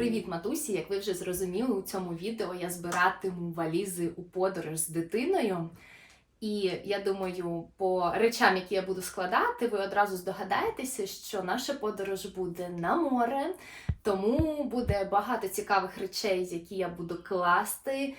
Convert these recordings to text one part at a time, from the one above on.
Привіт, матусі! Як ви вже зрозуміли, у цьому відео я збиратиму валізи у подорож з дитиною. І я думаю, по речам, які я буду складати, ви одразу здогадаєтеся, що наша подорож буде на море, тому буде багато цікавих речей, які я буду класти.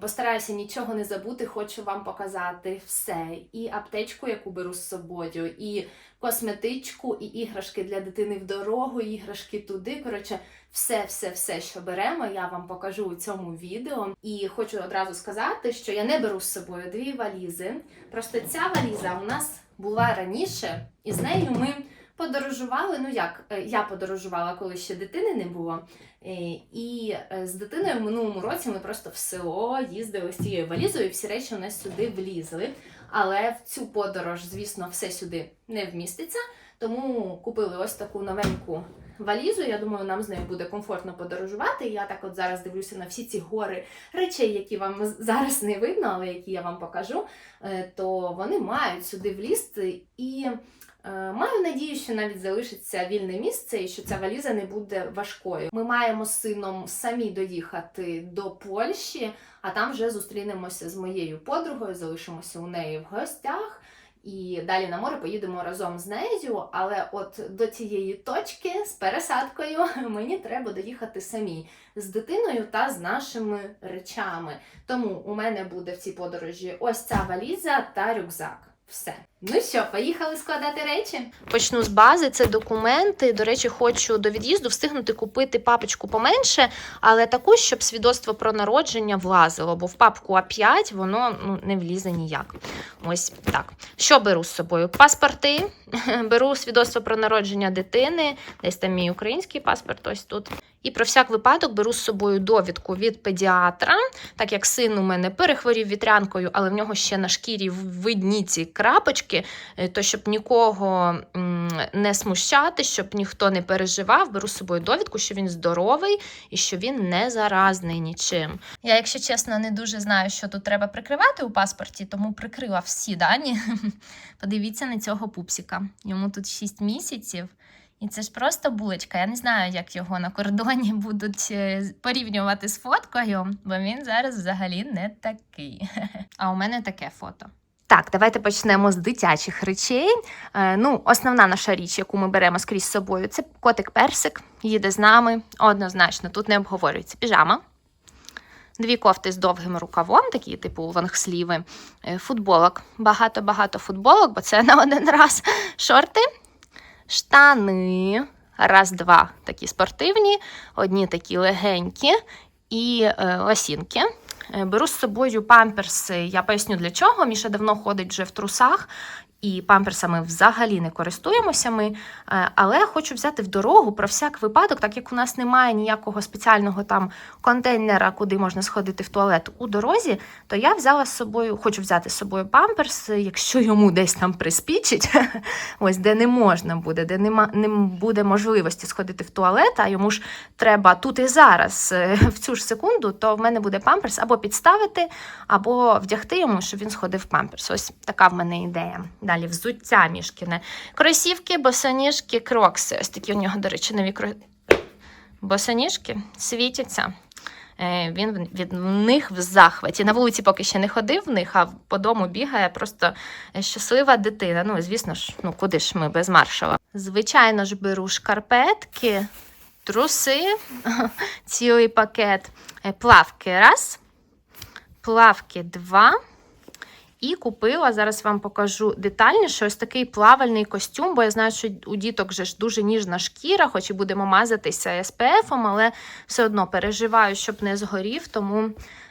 Постараюся нічого не забути, хочу вам показати все. І аптечку, яку беру з собою, і косметичку, і іграшки для дитини в дорогу, і іграшки туди. Коротше, все, все, все, що беремо, я вам покажу у цьому відео. І хочу одразу сказати, що я не беру з собою дві валізи. Просто ця валіза у нас була раніше, і з нею ми подорожували. Ну як е, я подорожувала, коли ще дитини не було. Е, І е, з дитиною в минулому році ми просто в село їздили з цією валізою, і всі речі у нас сюди влізли. Але в цю подорож, звісно, все сюди не вміститься. Тому купили ось таку новеньку валізу. Я думаю, нам з нею буде комфортно подорожувати. Я так от зараз дивлюся на всі ці гори речей, які вам зараз не видно, але які я вам покажу. То вони мають сюди влізти і. Е, Маю надію, що навіть залишиться вільне місце і що ця валіза не буде важкою. Ми маємо з сином самі доїхати до Польщі, а там вже зустрінемося з моєю подругою, залишимося у неї в гостях. І далі на море поїдемо разом з нею. Але от до цієї точки з пересадкою мені треба доїхати самі з дитиною та з нашими речами. Тому у мене буде в цій подорожі ось ця валіза та рюкзак. Все. Ну що, поїхали складати речі? Почну з бази, це документи. До речі, хочу до від'їзду встигнути купити папочку поменше, але таку, щоб свідоцтво про народження влазило, бо в папку А5 воно ну, не влізе ніяк. Ось так. Що беру з собою? Паспорти, беру свідоцтво про народження дитини, десь там мій український паспорт, ось тут. І про всяк випадок беру з собою довідку від педіатра, так як син у мене перехворів вітрянкою, але в нього ще на шкірі видні ці крапочки, е, то щоб нікого не смущати, щоб ніхто не переживав, беру з собою довідку, що він здоровий і що він не заразний нічим. Я, якщо чесно, не дуже знаю, що тут треба прикривати у паспорті, тому прикрила всі дані. Подивіться на цього пупсика. Йому тут 6 місяців. І це ж просто булочка. Я не знаю, як його на кордоні будуть е, порівнювати з фоткою, бо він зараз взагалі не такий. А у мене таке фото. Так, давайте почнемо з дитячих речей. Е, ну, основна наша річ, яку ми беремо скрізь з собою, це котик Персик. Їде з нами. Однозначно, тут не обговорюється піжама. Дві кофти з довгим рукавом, такі, типу лонгсліви, Е, футболок. Багато-багато футболок, бо це на один раз. Шорти, штани. Раз, два такі спортивні, одні такі легенькі і е, лосінки. Е, Беру з собою памперси. Я поясню для чого. Міша давно ходить вже в трусах, і памперсами взагалі не користуємося ми. Е, Але хочу взяти в дорогу про всяк випадок, так як у нас немає ніякого спеціального там контейнера, куди можна сходити в туалет у дорозі, то я взяла з собою, хочу взяти з собою памперси, якщо йому десь там приспічить, ось де не можна буде, де нема, не буде можливості сходити в туалет, а йому ж треба тут і зараз, е, в цю ж секунду, то в мене буде памперс або підставити, або вдягти йому, щоб він сходив в памперс. Ось така в мене ідея. Далі взуття мішкіне. Кросівки, босоніжки, крокси. Ось такі у нього, до речі, нові кро... босоніжки світяться. Е, Він від них в захваті. На вулиці поки ще не ходив в них, а по дому бігає просто щаслива дитина. Ну, звісно ж, ну куди ж ми без маршала? Звичайно ж, беру шкарпетки, труси, цілий пакет, Е, плавки раз, плавки два. І купила, зараз вам покажу детальніше, ось такий плавальний костюм, бо я знаю, що у діток же ж дуже ніжна шкіра, хоч і будемо мазатися SPF, але все одно переживаю, щоб не згорів. Тому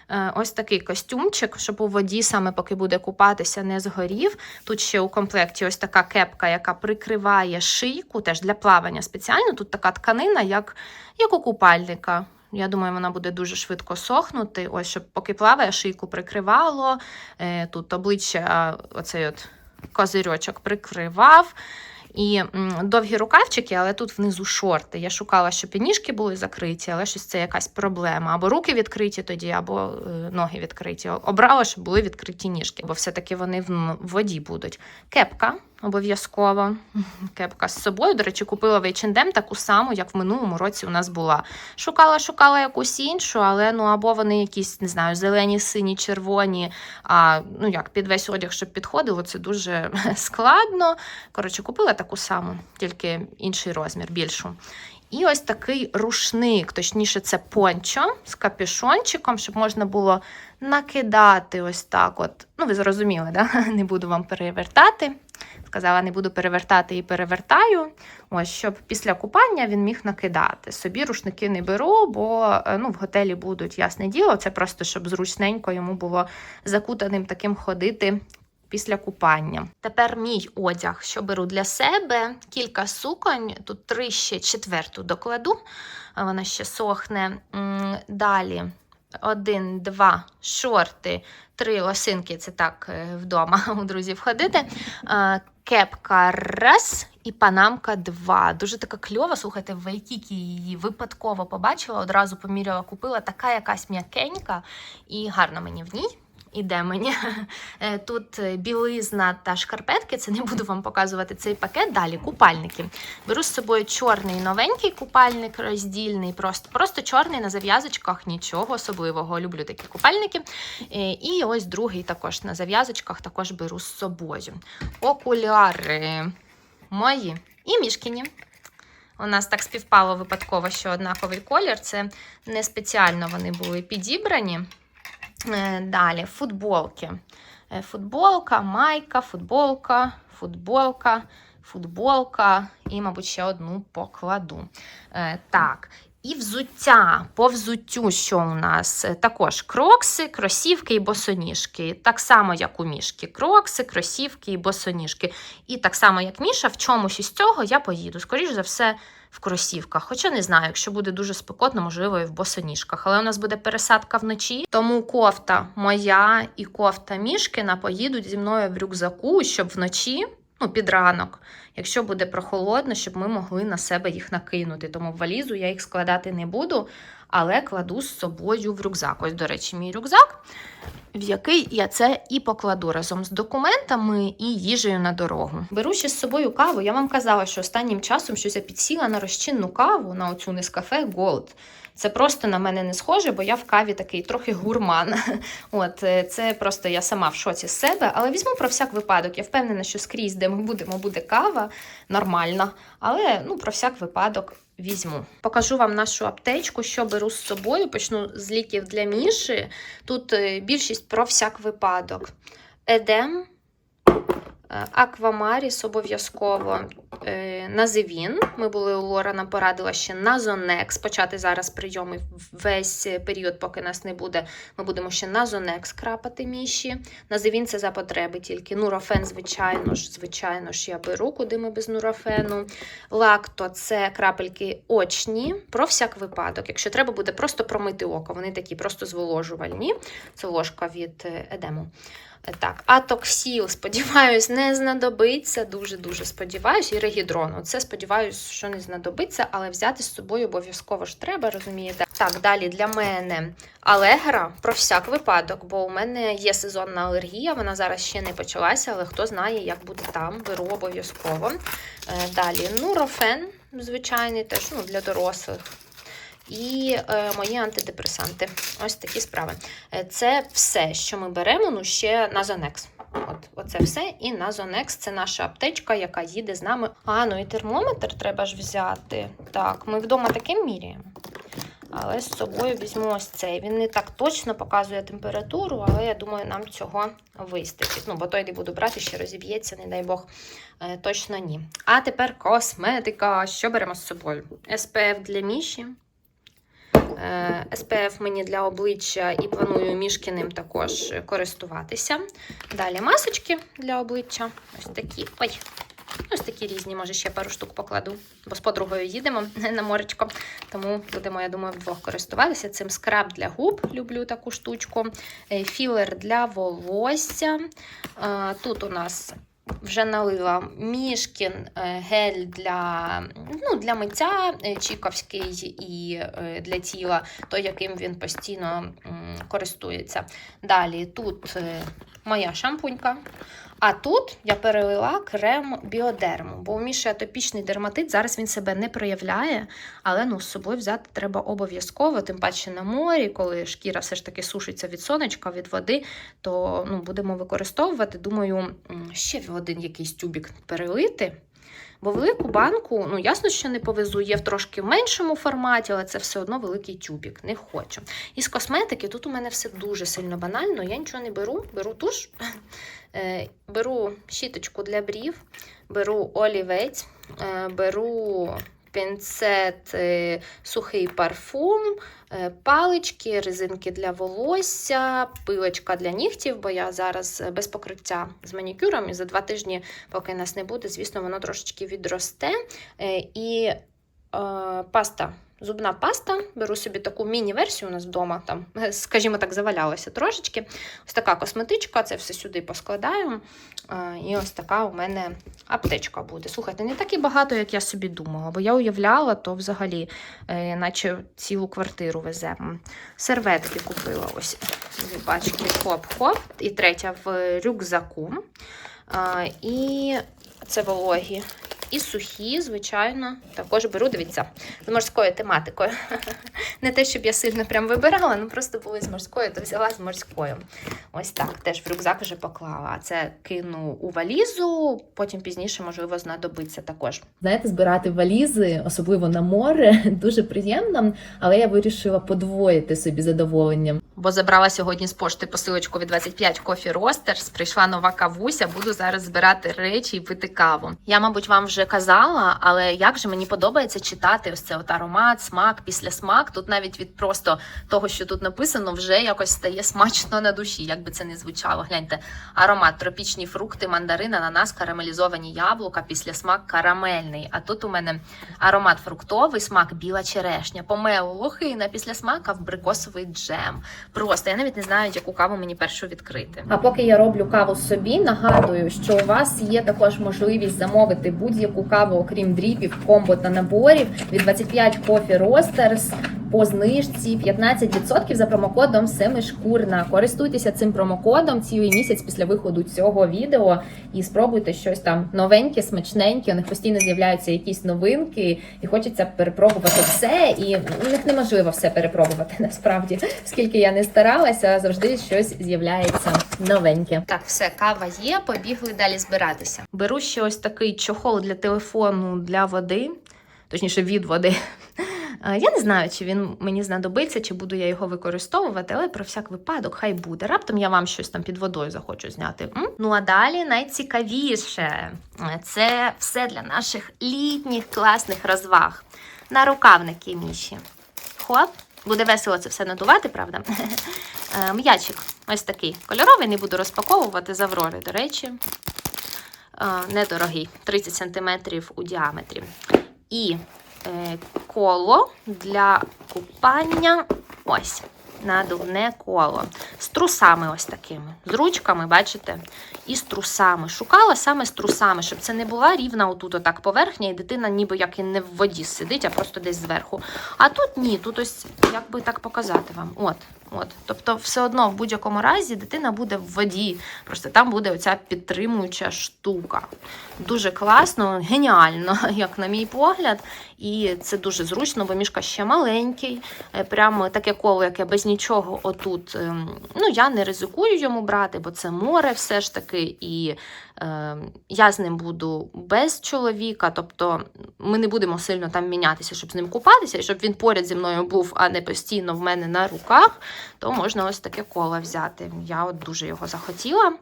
е, ось такий костюмчик, щоб у воді, саме поки буде купатися, не згорів. Тут ще у комплекті ось така кепка, яка прикриває шийку, теж для плавання спеціально. Тут така тканина, як, як у купальника. Я думаю, вона буде дуже швидко сохнути. Ось, щоб поки плаває, шийку прикривало. Е, тут обличчя, оцей от козирьочок прикривав. І довгі рукавчики, але тут внизу шорти. Я шукала, щоб і ніжки були закриті, але щось це якась проблема. Або руки відкриті тоді, або е, ноги відкриті. Обрала, щоб були відкриті ніжки, бо все-таки вони в воді будуть. Кепка Обов'язково кепка з собою. До речі, купила в H&M таку саму, як в минулому році у нас була. Шукала, шукала якусь іншу, але ну або вони якісь, не знаю, зелені, сині, червоні, а ну як під весь одяг, щоб підходило, це дуже складно. Коротше, купила таку саму, тільки інший розмір, більшу. І ось такий рушник, точніше, це пончо з капюшончиком, щоб можна було накидати ось так. от. Ну, ви зрозуміли, да? не буду вам перевертати. Сказала, не буду перевертати і перевертаю. Ось, щоб після купання він міг накидати. Собі рушники не беру, бо е, ну, в готелі будуть, ясне діло. Це просто щоб зручненько йому було закутаним таким ходити після купання. Тепер мій одяг, що беру для себе, кілька суконь, тут три ще четверту докладу, вона ще сохне. Далі один, два шорти, три лосинки, це так е, вдома у друзів ходити. Кепка раз і панамка два. Дуже така кльова. Слухайте, в Вайкікі її випадково побачила, одразу поміряла, купила така якась м'якенька і гарно мені в ній. Іде мені. Е, Тут е, білизна та шкарпетки, це не буду вам показувати цей пакет. Далі купальники. Беру з собою чорний новенький купальник, роздільний, просто, просто чорний на зав'язочках, нічого особливого. Люблю такі купальники. Е, І ось другий також на зав'язочках також беру з собою. Окуляри мої і мішкіні. У нас так співпало випадково, що однаковий колір. Це не спеціально вони були підібрані. Е, Далі футболки. Е, Футболка, майка, футболка, футболка, футболка і, мабуть, ще одну покладу. Е, Так. І взуття. По взуттю, що у нас? Також крокси, кросівки і босоніжки. Так само, як у мішки. Крокси, кросівки і босоніжки. І так само, як Міша, в чомусь із цього я поїду. Скоріш за все, в кросівках. Хоча не знаю, якщо буде дуже спекотно, можливо, і в босоніжках. Але у нас буде пересадка вночі, тому кофта моя і кофта Мішкина поїдуть зі мною в рюкзаку, щоб вночі. Ну, під ранок, якщо буде прохолодно, щоб ми могли на себе їх накинути. Тому в валізу я їх складати не буду, але кладу з собою в рюкзак. Ось, до речі, мій рюкзак, в який я це і покладу разом з документами і їжею на дорогу. Беру ще з собою каву. Я вам казала, що останнім часом щось я підсіла на розчинну каву на оцю Нескафе Gold. Це просто на мене не схоже, бо я в каві такий трохи гурман. От е, це просто я сама в шоці з себе, але візьму про всяк випадок. Я впевнена, що скрізь, де ми будемо, буде кава нормальна. Але ну про всяк випадок візьму. Покажу вам нашу аптечку, що беру з собою. Почну з ліків для Міші. Тут е, більшість про всяк випадок. Едем. Е, Аквамаріс обов'язково е, Називін. Ми були у Лорана, порадила ще Назонекс. Почати зараз прийоми весь період, поки нас не буде. Ми будемо ще Назонекс крапати міші. Називін це за потреби тільки. Нурофен, звичайно ж, звичайно ж, я беру, куди ми без нурофену. Лакто це крапельки очні, про всяк випадок. Якщо треба буде просто промити око, вони такі просто зволожувальні. Це ложка від е, едему. Так, атоксіл, сподіваюсь, не знадобиться. Дуже-дуже сподіваюсь. І регідрон. Це сподіваюсь, що не знадобиться, але взяти з собою обов'язково ж треба, розумієте? Так, далі для мене алегра про всяк випадок, бо у мене є сезонна алергія, вона зараз ще не почалася, але хто знає, як буде там, беру обов'язково. Е, Далі нурофен, звичайний, теж ну, для дорослих. І е, мої антидепресанти. Ось такі справи. Е, Це все, що ми беремо, ну ще Назонекс. От, оце все. І Назонекс це наша аптечка, яка їде з нами. А, ну і термометр треба ж взяти. Так, ми вдома таким міряємо. Але з собою візьму ось цей. Він не так точно показує температуру, але я думаю, нам цього вистачить. Ну, бо той не буду брати, ще розіб'ється, не дай Бог, Е, точно ні. А тепер косметика. Що беремо з собою? SPF для Міші. Е, SPF мені для обличчя і планую мішкіним також користуватися. Далі масочки для обличчя. Ось такі. Ой, ось такі різні, може ще пару штук покладу, бо з подругою їдемо на моречко. Тому будемо, я думаю, вдвох користуватися. Цим скраб для губ, люблю таку штучку. Е, Філер для волосся. Е, Тут у нас вже налила мішкін е, гель для, ну, для миття е, чіковський і е, для тіла, той, яким він постійно користується. Далі тут моя шампунька. А тут я перелила крем біодерму, бо у Міші атопічний дерматит, зараз він себе не проявляє, але ну, з собою взяти треба обов'язково, тим паче на морі, коли шкіра все ж таки сушиться від сонечка, від води, то ну, будемо використовувати. Думаю, ще в один якийсь тюбік перелити. Бо велику банку, ну ясно, що не повезу, є в трошки в меншому форматі, але це все одно великий тюбік, не хочу. Із косметики тут у мене все дуже сильно банально. Я нічого не беру, беру туш, беру щіточку для брів, беру олівець, е, беру пінцет, е, сухий парфум, е, палички, резинки для волосся, пилочка для нігтів, бо я зараз е, без покриття з манікюром і за два тижні, поки нас не буде, звісно, воно трошечки відросте. Е, І е, паста. Зубна паста, беру собі таку міні-версію у нас вдома, там, е, скажімо так, завалялося трошечки. Ось така косметичка, це все сюди поскладаю. І ось така у мене аптечка буде. Слухайте, не так і багато, як я собі думала, бо я уявляла, то взагалі, е, наче цілу квартиру веземо. Серветки купила ось дві пачки хоп-хоп. І третя в рюкзаку. Е, І це вологі. І сухі, звичайно, також беру, дивіться, з морською тематикою. Не те, щоб я сильно прям вибирала, ну просто були з морською, то взяла з морською. Ось так, теж в рюкзак вже поклала. А це кину у валізу, потім пізніше, можливо, знадобиться також. Знаєте, збирати валізи, особливо на море, дуже приємно, але я вирішила подвоїти собі задоволення. Бо забрала сьогодні з пошти посилочку від 25 Coffee Roasters, прийшла нова кавуся, буду зараз збирати речі і пити каву. Я, мабуть, вам вже казала, але як же мені подобається читати ось це от аромат, смак, після смак. Тут навіть від просто того, що тут написано, вже якось стає смачно на душі, як би це не звучало. Гляньте, аромат, тропічні фрукти, мандарин, ананас, карамелізовані яблука, після смак карамельний. А тут у мене аромат фруктовий, смак біла черешня, помело, лохина, після смака абрикосовий джем. Просто я навіть не знаю, яку каву мені першу відкрити. А поки я роблю каву собі, нагадую, що у вас є також можливість замовити будь-яку каву, окрім дріпів, комбо та наборів від 25 Coffee Roasters по знижці 15% за промокодом Семишкурна. Користуйтеся цим промокодом цілий місяць після виходу цього відео і спробуйте щось там новеньке, смачненьке. У них постійно з'являються якісь новинки, і хочеться перепробувати все. І у них неможливо все перепробувати насправді. Скільки я не старалася, завжди щось з'являється новеньке. Так, все, кава є, побігли далі збиратися. Беру ще ось такий чохол для телефону для води, точніше від води. Е, Я не знаю, чи він мені знадобиться, чи буду я його використовувати, але про всяк випадок хай буде. Раптом я вам щось там під водою захочу зняти. М? Ну а далі найцікавіше Е, це все для наших літніх класних розваг. Нарукавники Міші. Хоп, буде весело це все надувати, правда? Е, М'ячик ось такий кольоровий, не буду розпаковувати з Аврори, до речі. Е, Недорогий, 30 см у діаметрі. І е, коло для купання. Ось, надувне коло. З трусами ось такими. З ручками, бачите? І з трусами. Шукала саме з трусами, щоб це не була рівна отут отак поверхня, і дитина ніби як і не в воді сидить, а просто десь зверху. А тут ні, тут ось, як би так показати вам. От, от. Тобто, все одно в будь-якому разі дитина буде в воді. Просто там буде оця підтримуюча штука. Дуже класно, геніально, як на мій погляд. І це дуже зручно, бо мішка ще маленький. Е, Прямо таке коло, яке без нічого отут. ем, Ну, я не ризикую йому брати, бо це море все ж таки. І я з ним буду без чоловіка. Тобто ми не будемо сильно там мінятися, щоб з ним купатися, і щоб він поряд зі мною був, а не постійно в мене на руках, то можна ось таке коло взяти. Я от дуже його захотіла.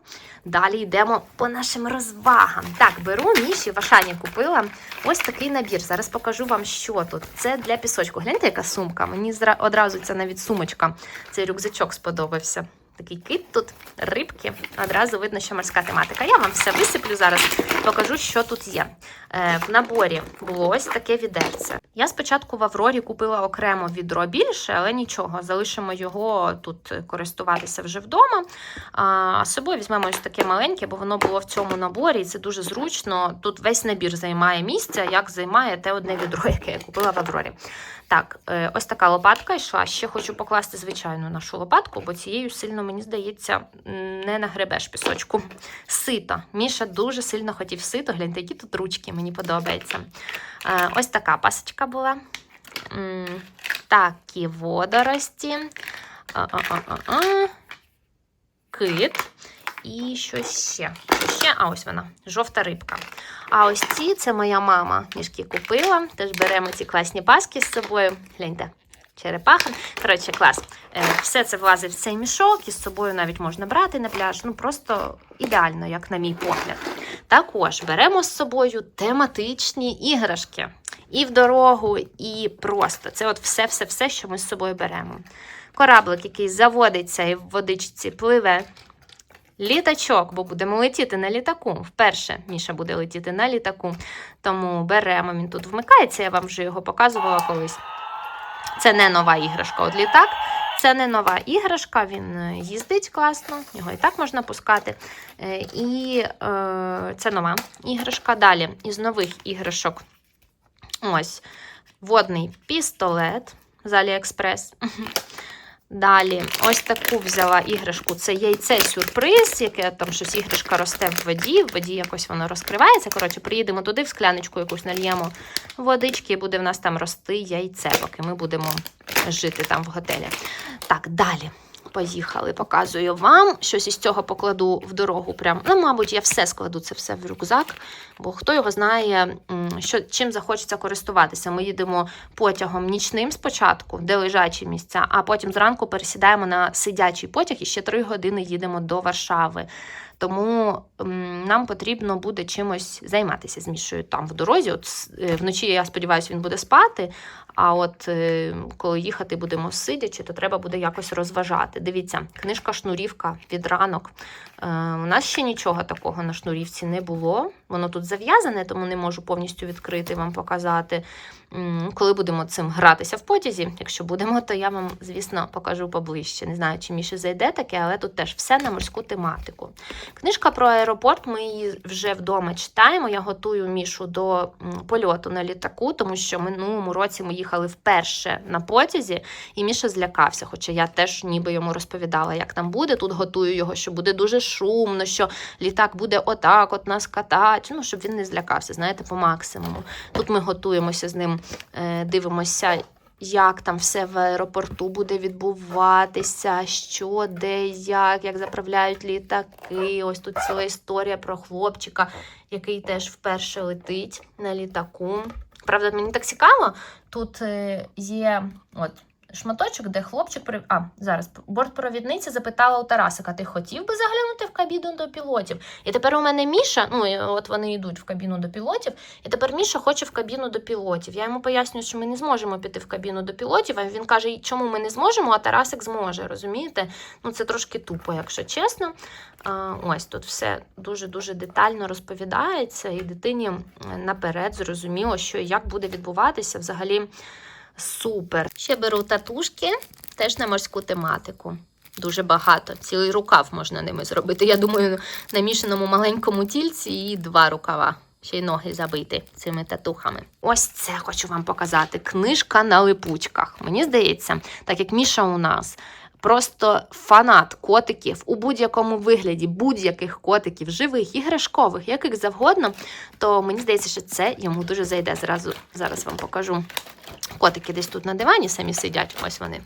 Далі йдемо по нашим розвагам. Так, беру Міші, в Ашані купила ось такий набір. Зараз покажу вам, що тут. Це для пісочку. Гляньте, яка сумка. Мені одразу ця навіть сумочка, цей рюкзачок сподобався. Такий кит тут, рибки. Одразу видно, що морська тематика. Я вам все висиплю зараз, покажу, що тут є. Е, в наборі було ось таке відерце. Я спочатку в Аврорі купила окремо відро більше, але нічого, залишимо його тут користуватися вже вдома. А з собою візьмемо ось таке маленьке, бо воно було в цьому наборі, і це дуже зручно. Тут весь набір займає місця, як займає те одне відро, яке я купила в Аврорі. Так, е, ось така лопатка йшла. Ще хочу покласти звичайну нашу лопатку, бо цією сильно мені здається, не нагребеш пісочку. Сито. Міша дуже сильно хотів сито. Гляньте, які тут ручки, мені подобається. Е, ось така пасочка була. Такі водорості. А-а-а-а-а. Кит. І що ще? А ось вона, жовта рибка. А ось ці це моя мама мішки купила. Теж беремо ці класні паски з собою. Гляньте, черепаха. Коротше, клас. Е, Все це влазить в цей мішок, і з собою навіть можна брати на пляж. Ну просто ідеально, як на мій погляд. Також беремо з собою тематичні іграшки. І в дорогу, і просто. Це от все-все-все, що ми з собою беремо. Кораблик, який заводиться і в водичці пливе. Літачок, бо будемо летіти на літаку. Вперше Міша буде летіти на літаку. Тому беремо, він тут вмикається, я вам вже його показувала колись. Це не нова іграшка. От літак це не нова іграшка, він е, їздить класно, його і так можна пускати. Е, І е, це нова іграшка. Далі із нових іграшок ось водний пістолет з Аліекспрес. Далі, ось таку взяла іграшку. Це яйце сюрприз, яке там щось іграшка росте в воді. В воді якось воно розкривається. Коротше, приїдемо туди, в скляночку якусь нальємо водички, і буде в нас там рости яйце, поки ми будемо жити там в готелі. Так, далі. Поїхали, показую вам. Щось із цього покладу в дорогу. Прям, ну, мабуть, я все складу це все в рюкзак, бо хто його знає, що, чим захочеться користуватися. Ми їдемо потягом нічним спочатку, де лежачі місця, а потім зранку пересідаємо на сидячий потяг і ще три години їдемо до Варшави. Тому нам потрібно буде чимось займатися з Мішою там в дорозі. От е, вночі, я сподіваюся, він буде спати. А от е, коли їхати будемо сидячи, то треба буде якось розважати. Дивіться, книжка шнурівка від ранок. Е, у нас ще нічого такого на шнурівці не було. Воно тут зав'язане, тому не можу повністю відкрити вам показати. Коли будемо цим гратися в потязі, якщо будемо, то я вам, звісно, покажу поближче. Не знаю, чи Міші зайде таке, але тут теж все на морську тематику. Книжка про аеропорт. Ми її вже вдома читаємо. Я готую Мішу до польоту на літаку, тому що минулому році ми їхали вперше на потязі, і Міша злякався. Хоча я теж ніби йому розповідала, як там буде. Тут готую його, що буде дуже шумно, що літак буде отак, от нас катати. Ну, щоб він не злякався, знаєте, по максимуму. Тут ми готуємося з ним, е, дивимося. Як там все в аеропорту буде відбуватися, що, де, як, як заправляють літаки. Ось тут ціла історія про хлопчика, який теж вперше летить на літаку. Правда, мені так цікаво, тут е, є от, шматочок, де хлопчик при... А, зараз бортпровідниця запитала у Тарасика: ти хотів би заглянути в кабіну до пілотів? І тепер у мене Міша, ну от вони йдуть в кабіну до пілотів, і тепер Міша хоче в кабіну до пілотів. Я йому пояснюю, що ми не зможемо піти в кабіну до пілотів. А він каже, чому ми не зможемо, а Тарасик зможе. Розумієте? Ну це трошки тупо, якщо чесно. А, ось тут все дуже-дуже детально розповідається, і дитині наперед зрозуміло, що і як буде відбуватися взагалі. Супер. Ще беру татушки, теж на морську тематику. Дуже багато. Цілий рукав можна ними зробити. Я думаю, на мішаному маленькому тільці і два рукава. Ще й ноги забити цими татухами. Ось це хочу вам показати. Книжка на липучках. Мені здається, так як Міша у нас просто фанат котиків у будь-якому вигляді, будь-яких котиків, живих, іграшкових, яких завгодно, то мені здається, що це йому дуже зайде. Зразу зараз вам покажу. Котики десь тут на дивані самі сидять, ось вони.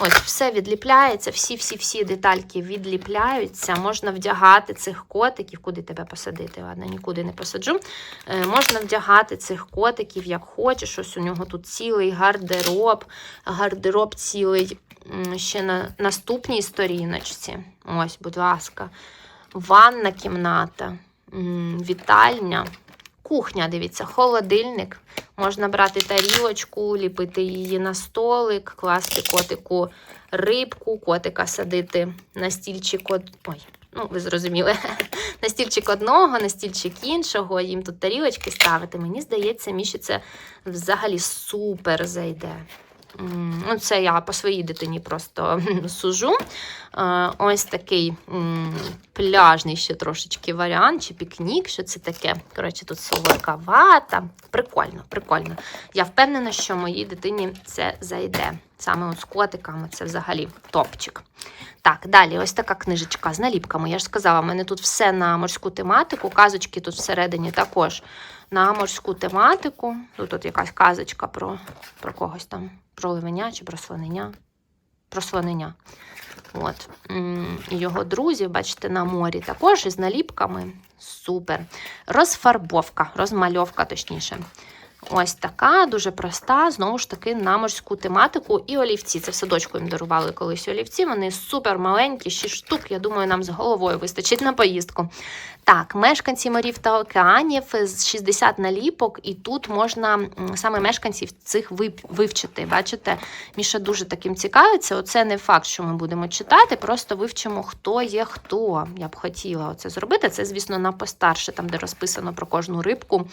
Ось все відліпляється, всі-всі-всі детальки відліпляються. Можна вдягати цих котиків, куди тебе посадити? Ладно, нікуди не посаджу. Е, можна вдягати цих котиків як хочеш. Ось у нього тут цілий гардероб, гардероб цілий ще на наступній сторіночці. Ось, будь ласка, ванна кімната, вітальня. Кухня, дивіться, холодильник. Можна брати тарілочку, ліпити її на столик, класти котику рибку, котика садити на стільчик. од- Ой, ну ви зрозуміли. На стільчик одного, на стільчик іншого, їм тут тарілочки ставити. Мені здається, Міші це взагалі супер зайде. Ну, це я по своїй дитині просто сужу. Е, Ось такий пляжний ще трошечки варіант, чи пікнік, що це таке. Коротше, тут солодка вата. Прикольно, прикольно. Я впевнена, що моїй дитині це зайде. Саме от з котиками це взагалі топчик. Так, далі, ось така книжечка з наліпками. Я ж сказала, в мене тут все на морську тематику. Казочки тут всередині також на морську тематику. Тут от якась казочка про, про когось там, про ливеня чи про слонення. Про слонення. От. Його друзі, бачите, на морі також із наліпками. Супер. Розфарбовка, розмальовка, точніше. Ось така, дуже проста, знову ж таки, на морську тематику. І олівці. Це в садочку їм дарували колись олівці. Вони супер маленькі, 6 штук. Я думаю, нам з головою вистачить на поїздку. Так, мешканці морів та океанів з 60 наліпок, і тут можна саме мешканців цих вивчити. Бачите, Міша дуже таким цікавиться. Оце не факт, що ми будемо читати, просто вивчимо, хто є хто. Я б хотіла це зробити. Це, звісно, на постарше, там, де розписано про кожну рибку,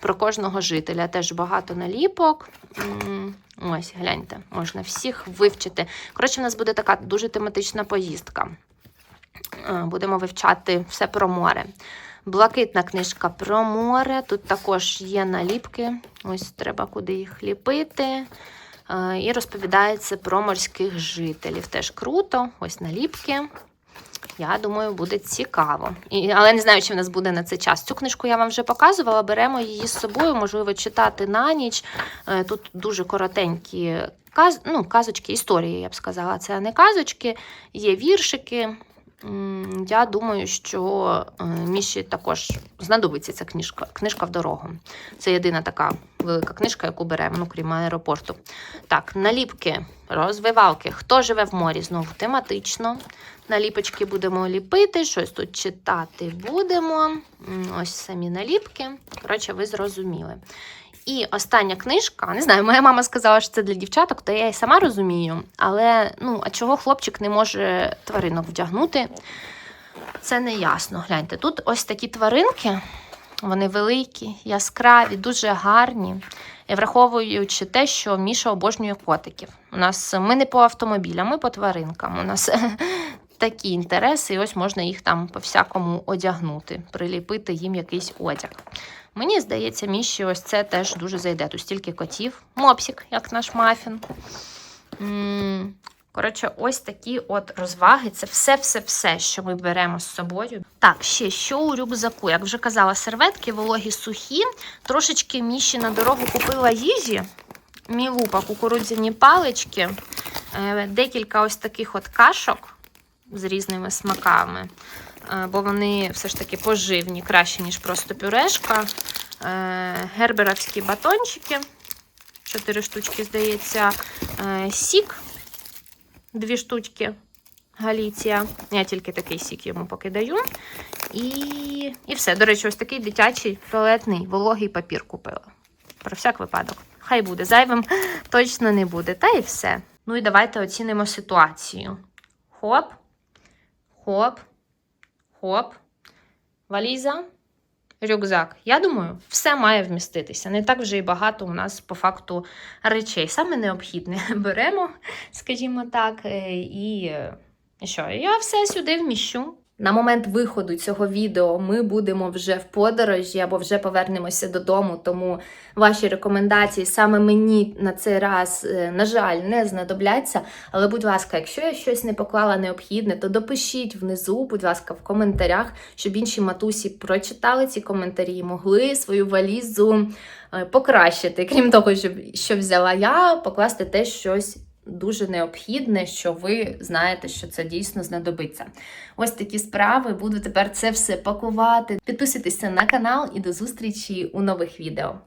про кожного жителя. Теж багато наліпок. Ось, гляньте, можна всіх вивчити. Коротше, в нас буде така дуже тематична поїздка. Е, Будемо вивчати все про море. Блакитна книжка про море. Тут також є наліпки. Ось треба куди їх ліпити. Е, І розповідається про морських жителів. Теж круто. Ось наліпки. Я думаю, буде цікаво. І, але не знаю, чи в нас буде на це час. Цю книжку я вам вже показувала. Беремо її з собою, можливо, читати на ніч. Е, Тут дуже коротенькі каз... ну, казочки, історії, я б сказала. Це не казочки, є віршики. Я думаю, що е, Міші також знадобиться ця книжка, книжка в дорогу. Це єдина така велика книжка, яку беремо, ну, крім аеропорту. Так, наліпки, розвивалки. Хто живе в морі? Знову тематично. Наліпочки будемо ліпити, щось тут читати будемо. Ось самі наліпки. Коротше, ви зрозуміли. І остання книжка, не знаю, моя мама сказала, що це для дівчаток, то я і сама розумію. Але ну, а чого хлопчик не може тваринок вдягнути? Це не ясно. Гляньте, тут ось такі тваринки, вони великі, яскраві, дуже гарні. І враховуючи те, що Міша обожнює котиків. У нас ми не по автомобілям, ми по тваринкам. У нас такі інтереси, і ось можна їх там по-всякому одягнути, приліпити їм якийсь одяг. Мені здається, Міші ось це теж дуже зайде. Тут стільки котів. Мопсік, як наш мафін. Коротше, ось такі от розваги. Це все-все-все, що ми беремо з собою. Так, ще що у рюкзаку? Як вже казала, серветки, вологі сухі. Трошечки Міші на дорогу купила їжі. Мілупа, кукурудзяні палички, е, декілька ось таких от кашок з різними смаками. Е, бо вони все ж таки поживні, краще, ніж просто пюрешка. Е, Герберовські батончики, 4 штучки, здається, Е, сік, 2 штучки. Галіція. Я тільки такий сік йому поки даю. І, і все. До речі, ось такий дитячий туалетний вологий папір купила. Про всяк випадок. Хай буде. Зайвим точно не буде. Та і все. Ну і давайте оцінимо ситуацію. Хоп, хоп, хоп, валіза, рюкзак. Я думаю, все має вміститися. Не так вже і багато у нас по факту речей. Саме необхідне беремо, скажімо так, е, і і що? Я все сюди вміщу. На момент виходу цього відео ми будемо вже в подорожі або вже повернемося додому, тому ваші рекомендації саме мені на цей раз, е, на жаль, не знадобляться. Але, будь ласка, якщо я щось не поклала необхідне, то допишіть внизу, будь ласка, в коментарях, щоб інші матусі прочитали ці коментарі і могли свою валізу е, покращити. Крім того, що взяла я, покласти те щось. Дуже необхідне, що ви знаєте, що це дійсно знадобиться. Ось такі справи. Буду тепер це все пакувати. Підписуйтеся на канал і до зустрічі у нових відео.